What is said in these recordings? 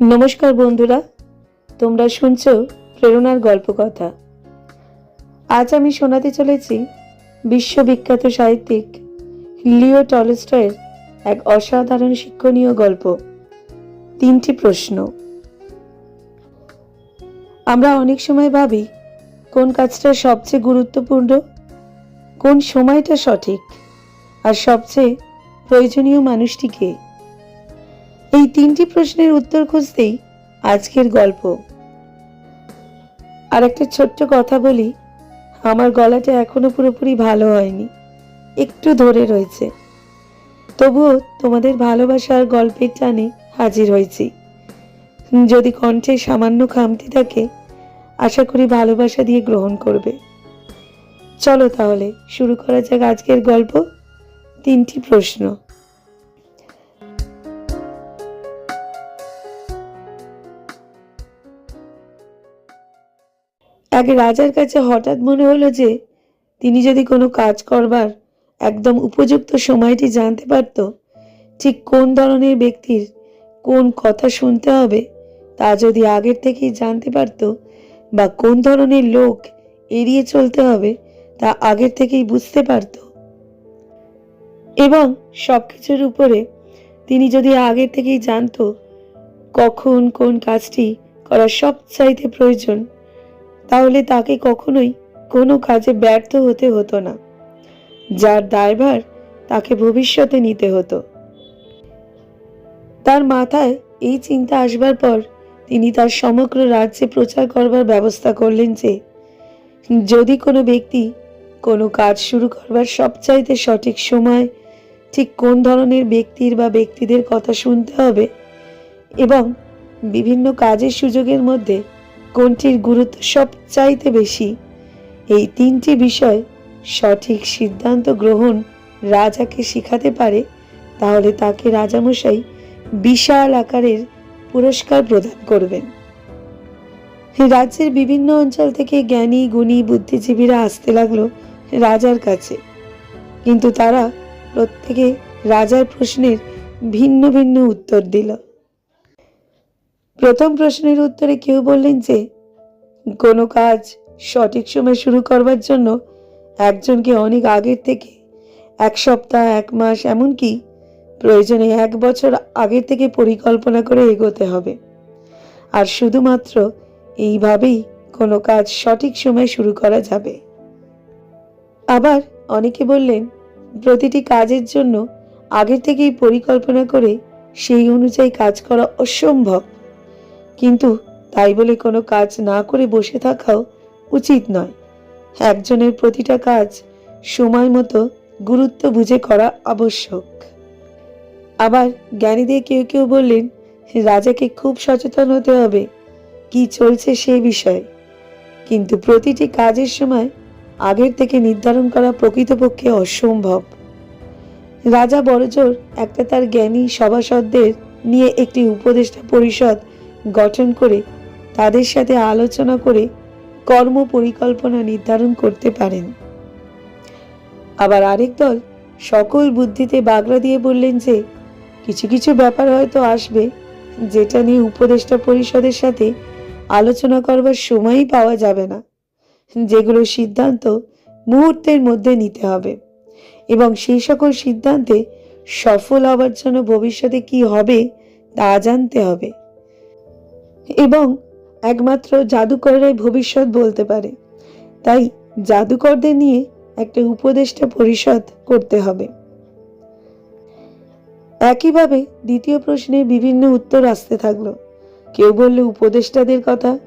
নমস্কার বন্ধুরা, তোমরা শুনছো প্রেরণার গল্প কথা আজ আমি শোনাতে চলেছি বিশ্ববিখ্যাত সাহিত্যিক লিও টলস্টয়ের এক অসাধারণ শিক্ষণীয় গল্প, তিনটি প্রশ্ন। আমরা অনেক সময় ভাবি, কোন কাজটা সবচেয়ে গুরুত্বপূর্ণ, কোন সময়টা সঠিক, আর সবচেয়ে প্রয়োজনীয় মানুষটিকে কে এই তিনটি প্রশ্নের উত্তর খুঁজতেই আজকের গল্প। আর একটা ছোট্ট কথা বলি, আমার গলাটা এখনও পুরোপুরি ভালো হয়নি, একটু ধরে রয়েছে। তবুও তোমাদের ভালোবাসার গল্পের টানে হাজির হয়েছি। যদি কণ্ঠে সামান্য খামতি থাকে, আশা করি ভালোবাসা দিয়ে গ্রহণ করবে। চলো তাহলে, শুরু করা যাক আজকের গল্প। তিনটি প্রশ্ন। এক রাজার কাছে হঠাৎ মনে হলো যে তিনি যদি কোনো কাজ করবার একদম উপযুক্ত সময়টি জানতে পারত, ঠিক কোন ধরনের ব্যক্তির কোন কথা শুনতে হবে তা যদি আগের থেকেই জানতে পারত বা কোন ধরনের লোক এড়িয়ে চলতে হবে তা আগের থেকেই বুঝতে পারত। এবং সব কিছুর উপরে তিনি যদি আগের থেকেই জানত কখন কোন কাজটি করা সবচাইতে প্রয়োজন তাহলে তাকে কখনোই কোনো কাজে ব্যর্থ হতে হতো না। যার দায়ভার তাকে ভবিষ্যতে নিতে হতো। তার মাথায় এই চিন্তা আসবার পর তিনি তার সমগ্র রাজ্যে প্রচার করবার ব্যবস্থা করলেন যে, যদি কোনো ব্যক্তি কোনো কাজ শুরু করবার সবচাইতে সঠিক সময় ঠিক কোন ধরনের ব্যক্তির বা ব্যক্তিদের কথা শুনতে হবে এবং বিভিন্ন কাজের সুযোগের মধ্যে কোনটির গুরুত্ব সবচাইতে বেশি। এই তিনটি বিষয় সঠিক সিদ্ধান্ত গ্রহণ রাজাকে শিখাতে পারে, তাহলে তাকে রাজামশাই বিশাল আকারের পুরস্কার প্রদান করবেন। রাজ্যের বিভিন্ন অঞ্চল থেকে জ্ঞানী, গুণী, বুদ্ধিজীবীরা আসতে লাগল রাজার কাছে। কিন্তু তারা প্রত্যেকে রাজার প্রশ্নের ভিন্ন ভিন্ন উত্তর দিল। প্রথম প্রশ্নের উত্তরে কেউ বললেন যে, কোনো কাজ সঠিক সময় শুরু করবার জন্য একজনকে অনেক আগের থেকে, এক সপ্তাহ, এক মাস, এমনকি প্রয়োজনে এক বছর আগের থেকে পরিকল্পনা করে এগোতে হবে। আর শুধুমাত্র এইভাবেই কোনো কাজ সঠিক সময় শুরু করা যাবে। আবার অনেকে বললেন, প্রতিটি কাজের জন্য আগের থেকেই পরিকল্পনা করে সেই অনুযায়ী কাজ করা অসম্ভব। কিন্তু তাই বলে কোনো কাজ না করে বসে থাকাও উচিত নয়। একজনের প্রতিটা কাজ সময় মতো গুরুত্ব বুঝে করা আবশ্যক। আবার জ্ঞানীদের কেউ কেউ বললেন, রাজাকে খুব সচেতন হতে হবে, কি চলছে সে বিষয়ে। কিন্তু প্রতিটি কাজের সময় আগের থেকে নির্ধারণ করা প্রকৃতপক্ষে অসম্ভব। রাজা বড়জোর একটা তার জ্ঞানী সভাসদদের নিয়ে একটি উপদেষ্টা পরিষদ গঠন করে তাদের সাথে আলোচনা করে কর্ম পরিকল্পনা নির্ধারণ করতে পারেন। আবার আরেক দল সকল বুদ্ধিতে বাগড়া দিয়ে বললেন যে, কিছু কিছু ব্যাপার হয়তো আসবে যেটা নিয়ে উপদেষ্টা পরিষদের সাথে আলোচনা করবার সময়ই পাওয়া যাবে না, যেগুলো সিদ্ধান্ত মুহূর্তের মধ্যে নিতে হবে এবং সেই সকল সিদ্ধান্তে সফল হওয়ার জন্য ভবিষ্যতে কি হবে তা জানতে হবে। এবং একমাত্র জাদুকররাই ভবিষ্যৎ বলতে পারে। তাই জাদুকরদের নিয়ে একটা উপদেষ্টা পরিষদ করতে হবে। একইভাবে দ্বিতীয় প্রশ্নের বিভিন্ন উত্তর আসতে থাকল। কেউ বলল উপদেষ্টাদের কথা,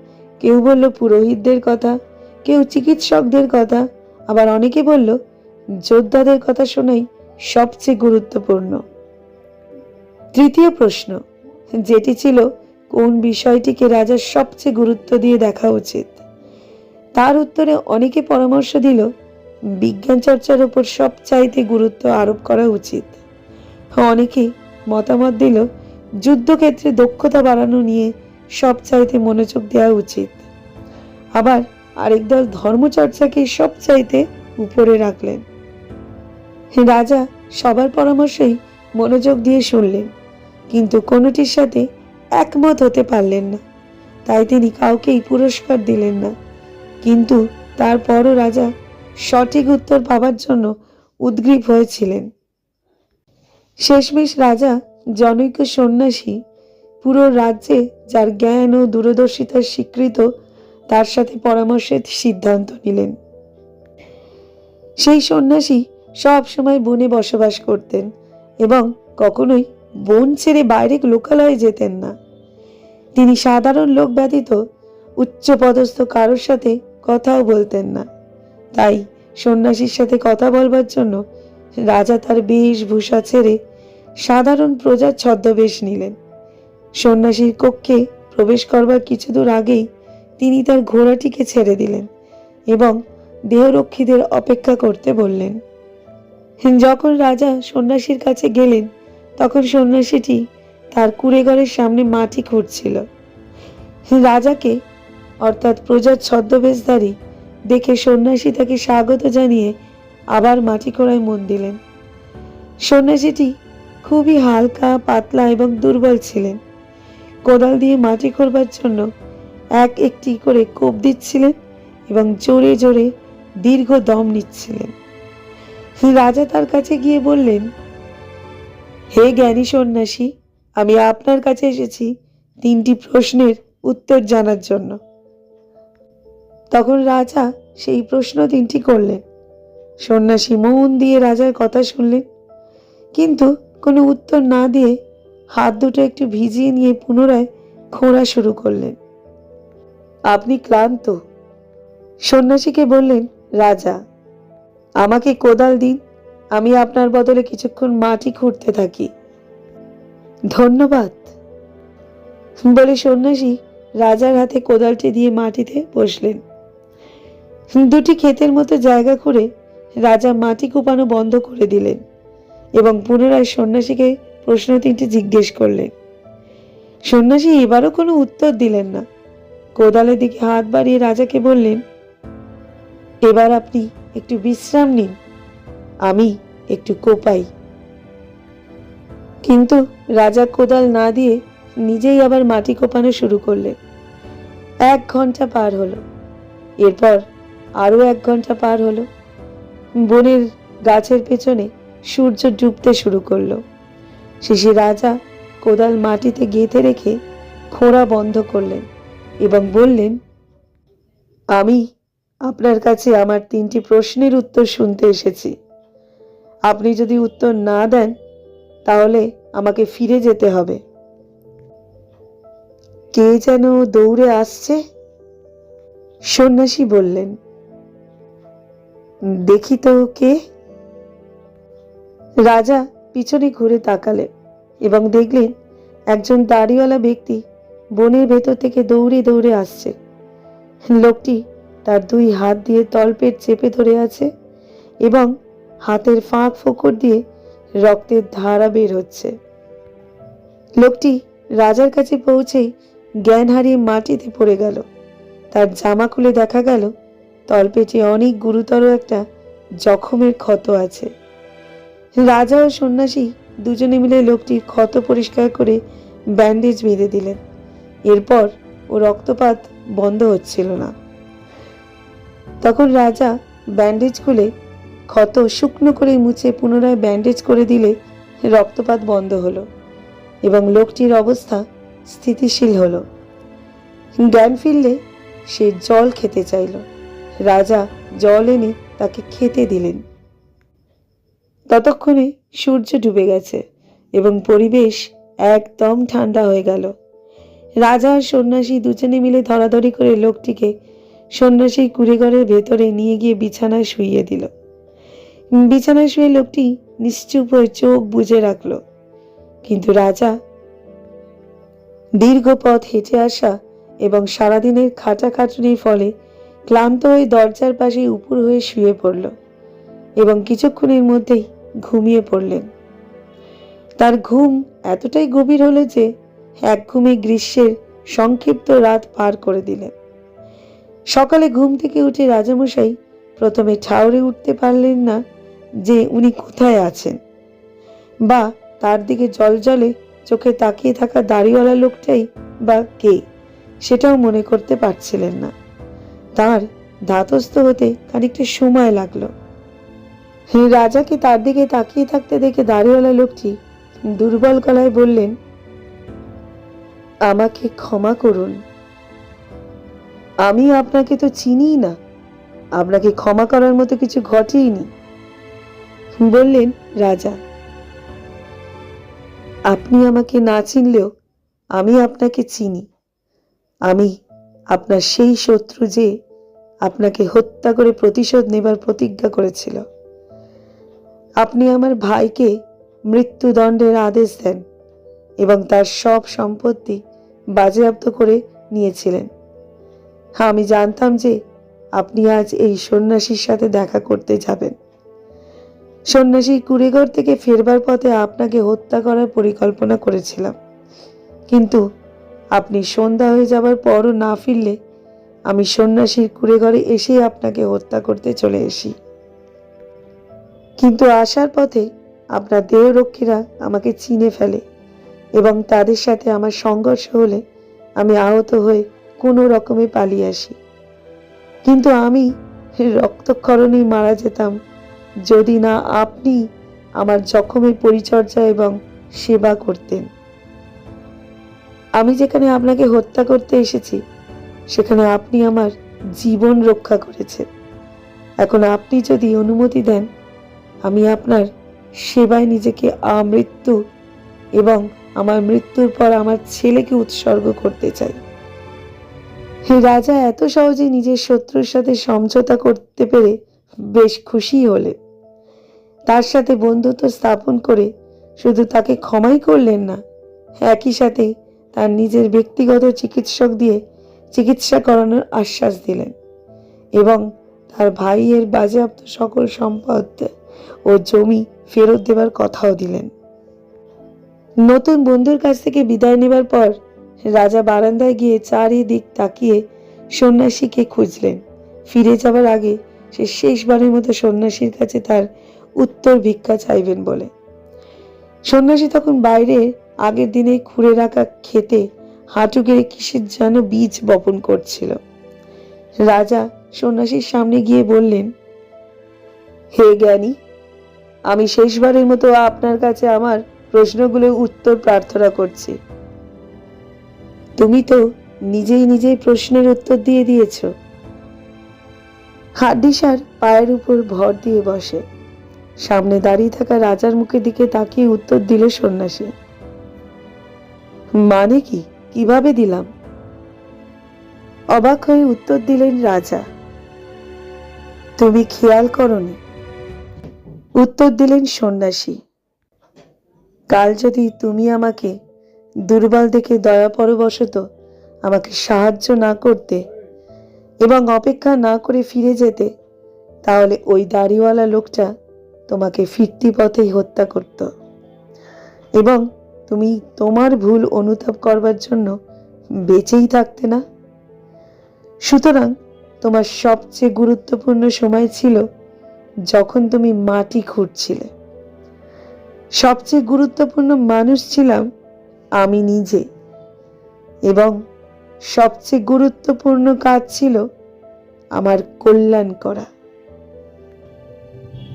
কেউ বলল পুরোহিতদের কথা, কেউ চিকিৎসকদের কথা, আবার অনেকে বলল যোদ্ধাদের কথা শোনাই সবচেয়ে গুরুত্বপূর্ণ। তৃতীয় প্রশ্ন, যেটি ছিল কোন বিষয়টিকে রাজার সবচেয়ে গুরুত্ব দিয়ে দেখা উচিত? তার উত্তরে অনেকে পরামর্শ দিল, বিজ্ঞান চর্চার উপর সবচাইতে গুরুত্ব আরোপ করা উচিত। অনেকে মতামত দিল, যুদ্ধক্ষেত্রে দক্ষতা বাড়ানো নিয়ে সবচাইতে মনোযোগ দেওয়া উচিত। আবার আরেক দল ধর্মচর্চাকে সবচাইতে উপরে রাখলেন। রাজা সবার পরামর্শই মনোযোগ দিয়ে শুনলেন, কিন্তু কোনোটির সাথে একমত হতে পারলেন না। তাই তিনি কাউকেই পুরস্কার দিলেন না। কিন্তু তারপরও রাজা সঠিক উত্তর পাবার জন্য উদ্গ্রীব হয়েছিলেন। শেষমেশ রাজা জনৈক সন্ন্যাসী পুরো রাজ্যে যার জ্ঞান ও দূরদর্শিতার স্বীকৃত, তার সাথে পরামর্শের সিদ্ধান্ত নিলেন। সেই সন্ন্যাসী সব সময় বনে বসবাস করতেন এবং কখনোই বন ছেড়ে বাইরে লোকালয়ে যেতেন না। তিনি সাধারণ লোক ব্যতীত উচ্চপদস্থ কারোর সাথে কথাও বলতেন না। তাই সন্ন্যাসীর সাথে কথা বলবার জন্য রাজা তার বেশভূষা ছেড়ে সাধারণ প্রজার ছদ্মবেশ নিলেন। সন্ন্যাসীর কক্ষে প্রবেশ করবার কিছু দূর আগেই তিনি তার ঘোড়াটিকে ছেড়ে দিলেন এবং দেহরক্ষীদের অপেক্ষা করতে বললেন। যখন রাজা সন্ন্যাসীর কাছে গেলেন তখন সন্ন্যাসীটি তার কুড়েঘরের সামনে মাটি খুঁড়ছিল। রাজাকে, অর্থাৎ প্রজার ছদ্মবেশধারী, দেখে সন্ন্যাসী তাকে স্বাগত জানিয়ে আবার মাটি খোঁড়ায় মন দিলেন। সন্ন্যাসীটি খুবই হালকা, পাতলা এবং দুর্বল ছিলেন। কোদাল দিয়ে মাটি খোঁড়বার জন্য এক একটি করে কোপ দিচ্ছিলেন এবং জোরে জোরে দীর্ঘ দম নিচ্ছিলেন। রাজা তার কাছে গিয়ে বললেন হে জ্ঞানী সন্ন্যাসী, আমি আপনার কাছে এসেছি তিনটি প্রশ্নের উত্তর জানার জন্য। তখন রাজা সেই প্রশ্ন তিনটি করলেন। সন্ন্যাসী মন দিয়ে রাজার কথা শুনলেন, কিন্তু কোনো উত্তর না দিয়ে হাত দুটো একটু ভিজিয়ে নিয়ে পুনরায় খোঁড়া শুরু করলেন। আপনি ক্লান্ত। সন্ন্যাসীকে বললেন, রাজা, আমাকে কোদাল দিন। আমি আপনার বদলে কিছুক্ষণ মাটি খুঁড়তে থাকি। ধন্যবাদ। বলে সন্ন্যাসী রাজার হাতে কোদালটি দিয়ে মাটিতে বসলেন। দুটি ক্ষেতের মতো জায়গা করে রাজা মাটি কুপানো বন্ধ করে দিলেন এবং পুনরায় সন্ন্যাসীকে প্রশ্ন তিনটি জিজ্ঞেস করলেন। সন্ন্যাসী এবারও কোনো উত্তর দিলেন না। কোদালের দিকে হাত বাড়িয়ে রাজাকে বললেন, এবার আপনি একটু বিশ্রাম নিন। আমি একটু কোপাই। কিন্তু রাজা কোদাল না দিয়ে নিজেই আবার মাটি কোপানো শুরু করলেন এক ঘণ্টা পার হলো। এরপর আরও এক ঘণ্টা পার হলো। বনের গাছের পেছনে সূর্য ডুবতে শুরু করল। শেষে রাজা কোদাল মাটিতে গেঁথে রেখে খোঁড়া বন্ধ করলেন এবং বললেন, আমি আপনার কাছে আমার তিনটি প্রশ্নের উত্তর শুনতে এসেছি। আপনি যদি উত্তর না দেন, তাহলে আমাকে ফিরে যেতে হবে। কে যেন দৌড়ে আসছে। সন্ন্যাসী বললেন, দেখি তো কে? রাজা পিছনে ঘুরে তাকালেন এবং দেখলেন একজন দাড়িওয়ালা ব্যক্তি বনের ভেতর থেকে দৌড়ে দৌড়ে আসছে। লোকটি তার দুই হাত দিয়ে তলপেট চেপে ধরে আছে এবং হাতের ফাঁক ফোকর দিয়ে রক্তের ধারা বের হচ্ছে। লোকটি রাজার কাছে পৌঁছেই জ্ঞান হারিয়ে মাটিতে পড়ে গেল। তার জামা খুলে দেখা গেল, তলপেটে অনেক গুরুতর একটা জখমের ক্ষত আছে। রাজা ও সন্ন্যাসী দুজনে মিলে লোকটির ক্ষত পরিষ্কার করে ব্যান্ডেজ বেঁধে দিলেন। এরপর ও রক্তপাত বন্ধ হচ্ছিল না। তখন রাজা ব্যান্ডেজ খুলে ক্ষত শুকনো করে মুছে পুনরায় ব্যান্ডেজ করে দিলে রক্তপাত বন্ধ হলো এবং লোকটির অবস্থা স্থিতিশীল হলো। জ্ঞান ফিরলে সে জল খেতে চাইল। রাজা জল এনে তাকে খেতে দিলেন। ততক্ষণে সূর্য ডুবে গেছে এবং পরিবেশ একদম ঠান্ডা হয়ে গেল। রাজা আর সন্ন্যাসী দুজনে মিলে ধরাধরি করে লোকটিকে সন্ন্যাসীর কুড়েঘরের ভেতরে নিয়ে গিয়ে বিছানায় শুইয়ে দিল। বিছানায় শুয়ে লোকটি নিশ্চুপ হয়ে চোখ বুজে রাখল। কিন্তু রাজা দীর্ঘ পথ হেঁটে আসা এবং সারাদিনের খাটাখাটুনির ফলে ক্লান্ত হয়ে দরজার পাশে উপর হয়ে শুয়ে পড়ল এবং কিছুক্ষণের মধ্যেই ঘুমিয়ে পড়লেন। তার ঘুম এতটাই গভীর হলো যে এক ঘুমে গ্রীষ্মের সংক্ষিপ্ত রাত পার করে দিলেন। সকালে ঘুম থেকে উঠে রাজামশাই প্রথমে ঠাউরে উঠতে পারলেন না যে উনি কোথায় আছেন? বা তার দিকে জল জলে চোখে তাকিয়ে থাকা দাড়িওয়ালা লোকটাই বা কে? সেটাও মনে করতে পারছিলেন না। তার ধাতস্থ হতে খানিকটা সময় লাগল। রাজাকে তার দিকে তাকিয়ে থাকতে দেখে দাড়িওয়ালা লোকটি দুর্বল গলায় বললেন, আমাকে ক্ষমা করুন। আমি আপনাকে তো চিনিই না। আপনাকে ক্ষমা করার মতো কিছু ঘটেইনি। বললেন, রাজা, আপনি আমাকে না চিনলেও আমি আপনাকে চিনি। আমি আপনার সেই শত্রু যে আপনাকে হত্যা করে প্রতিশোধ নেবার প্রতিজ্ঞা করেছিল। আপনি আমার ভাইকে মৃত্যুদণ্ডের আদেশ দেন এবং তার সব সম্পত্তি বাজেয়াপ্ত করে নিয়েছিলেন। আমি জানতাম যে আপনি আজ এই সন্ন্যাসীর সাথে দেখা করতে যাবেন। সন্ন্যাসী কুড়েঘর থেকে ফেরবার পথে আপনাকে হত্যা করার পরিকল্পনা করেছিলাম। কিন্তু আপনি সন্ধ্যা হয়ে যাবার পরও না ফিরলে আমি সন্ন্যাসীর কুড়েঘরে এসেই আপনাকে হত্যা করতে চলে এসি কিন্তু আসার পথে আপনার দেহরক্ষীরা আমাকে চিনে ফেলে এবং তাদের সাথে আমার সংঘর্ষ হলে আমি আহত হয়ে কোনো রকমে পালিয়ে আসি। কিন্তু আমি রক্তক্ষরণেই মারা যেতাম যদি না আপনি আমার জখমের পরিচর্যা এবং সেবা করতেন। আমি যেখানে আপনাকে হত্যা করতে এসেছি, সেখানে আপনি আমার জীবন রক্ষা করেছেন। এখন আপনি যদি অনুমতি দেন, আমি আপনার সেবায় নিজেকে আমৃত্যু এবং আমার মৃত্যুর পর আমার ছেলেকে উৎসর্গ করতে চাই। হে রাজা, এত সহজে নিজের শত্রুর সাথে সমঝোতা করতে পেরে বেশ খুশি হলেন। তার সাথে বন্ধুত্ব স্থাপন করে শুধু তাকে ক্ষমাই করলেন না, একই সাথে তার নিজের ব্যক্তিগত চিকিৎসক দিয়ে চিকিৎসা করানোর আশ্বাস দিলেন এবং তার ভাইয়ের বাজেয়াপ্ত সকল সম্পদ ও জমি ফেরত দেবার কথাও দিলেন। নতুন বন্ধুর কাছ থেকে বিদায় নেবার পর রাজা বারান্দায় গিয়ে চারিদিক তাকিয়ে সন্ন্যাসীকে খুঁজলেন। ফিরে যাবার আগে সে শেষবারের মতো সন্ন্যাসীর কাছে তার উত্তর ভিক্ষা চাইবেন বলে। সন্ন্যাসী তখন বাইরে আগের দিনে খুঁড়ে রাখা খেতে হাঁটু গেড়ে কিসের যেন বীজ বপন করছিল। রাজা সন্ন্যাসীর সামনে গিয়ে বললেন, হে জ্ঞানী, আমি শেষবারের মতো আপনার কাছে আমার প্রশ্নগুলোর উত্তর প্রার্থনা করছি। তুমি তো নিজেই নিজেই প্রশ্নের উত্তর দিয়ে দিয়েছ। হাড্ডিসার পায়ের উপর ভর দিয়ে বসে। সামনে দাঁড়িয়ে থাকা রাজার মুখের দিকে তাকিয়ে উত্তর দিল সন্ন্যাসী। মানে কি? কীভাবে দিলাম? অবাক হয়ে উত্তর দিলেন রাজা। তুমি খেয়াল করনি? উত্তর দিলেন সন্ন্যাসী। কাল যদি তুমি আমাকে দুর্বল দেখে দয়া পরবশত আমাকে সাহায্য না করতে এবং অপেক্ষা না করে ফিরে যেতে, তাহলে ওই দাড়িওয়ালা লোকটা তোমাকে ফিরতি পথেই হত্যা করত। এবং তুমি তোমার ভুল অনুতাপ করবার জন্য বেঁচেই থাকতে না। সুতরাং তোমার সবচেয়ে গুরুত্বপূর্ণ সময় ছিল যখন তুমি মাটি খুঁড়ছিলে। সবচেয়ে গুরুত্বপূর্ণ মানুষ ছিলাম আমি নিজে। এবং সবচেয়ে গুরুত্বপূর্ণ কাজ ছিল আমার কল্যাণ করা।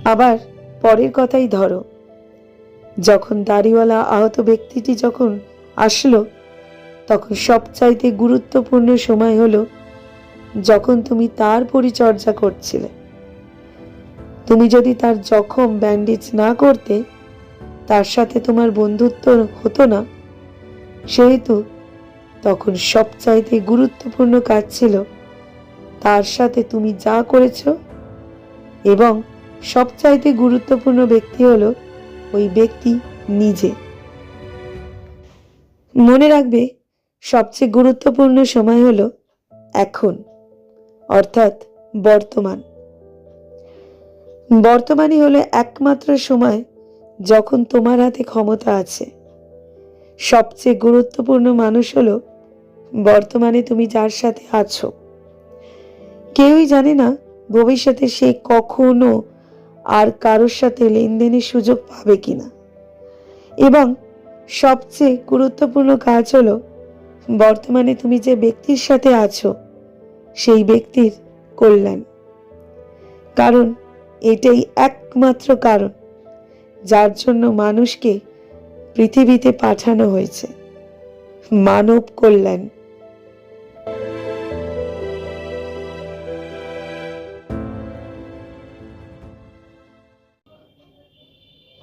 আবার পরের কথাই ধরো। যখন দাড়িওয়ালা আহত ব্যক্তিটি যখন আসলো, তখন সবচাইতে গুরুত্বপূর্ণ সময় হলো যখন তুমি তার পরিচর্যা করছিলে। তুমি যদি তার জখম, ব্যান্ডেজ না করতে, তার সাথে তোমার বন্ধুত্ব হতো না, সেহেতু তখন সবচাইতে গুরুত্বপূর্ণ কাজ ছিল তার সাথে তুমি যা করেছ এবং সবচাইতে গুরুত্বপূর্ণ ব্যক্তি হলো ওই ব্যক্তি নিজে। মনে রাখবে, সবচেয়ে গুরুত্বপূর্ণ সময় হলো এখন, অর্থাৎ বর্তমান। বর্তমানই হলো একমাত্র সময় যখন তোমার হাতে ক্ষমতা আছে। সবচেয়ে গুরুত্বপূর্ণ মানুষ হলো বর্তমানে তুমি যার সাথে আছো। কেউই জানে না ভবিষ্যতে সে কখনো আর কারোর সাথে লেনদেনের সুযোগ পাবে কিনা। এবং সবচেয়ে গুরুত্বপূর্ণ কাজ হলো, বর্তমানে তুমি যে ব্যক্তির সাথে আছো, সেই ব্যক্তির কল্যাণ। কারণ এটাই একমাত্র কারণ যার জন্য মানুষকে পৃথিবীতে পাঠানো হয়েছে। মানব কল্যাণ।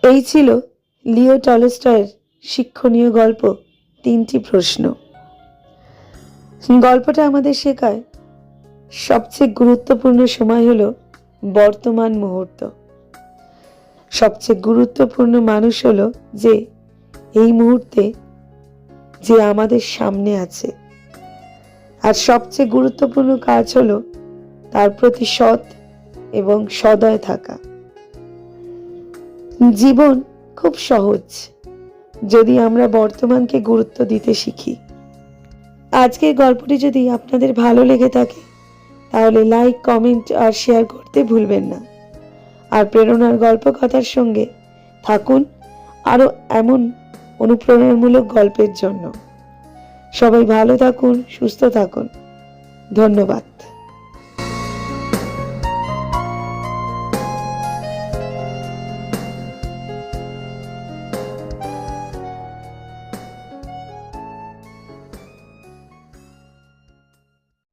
এই ছিল লিও টলস্টয়ের শিক্ষণীয় গল্প, তিনটি প্রশ্ন। গল্পটা আমাদের শেখায় সবচেয়ে গুরুত্বপূর্ণ সময় হলো বর্তমান মুহূর্ত। সবচেয়ে গুরুত্বপূর্ণ মানুষ হলো যে, এই মুহূর্তে যে আমাদের সামনে আছে। আর সবচেয়ে গুরুত্বপূর্ণ কাজ হলো তার প্রতি সৎ এবং সদয় থাকা। জীবন খুব সহজ, যদি আমরা বর্তমানকে গুরুত্ব দিতে শিখি। আজকের গল্পটি যদি আপনাদের ভালো লেগে থাকে, তাহলে লাইক, কমেন্ট আর শেয়ার করতে ভুলবেন না। আর প্রেরণার গল্প কথার সঙ্গে থাকুন আরও এমন অনুপ্রেরণামূলক গল্পের জন্য। সবাই ভালো থাকুন, সুস্থ থাকুন। ধন্যবাদ।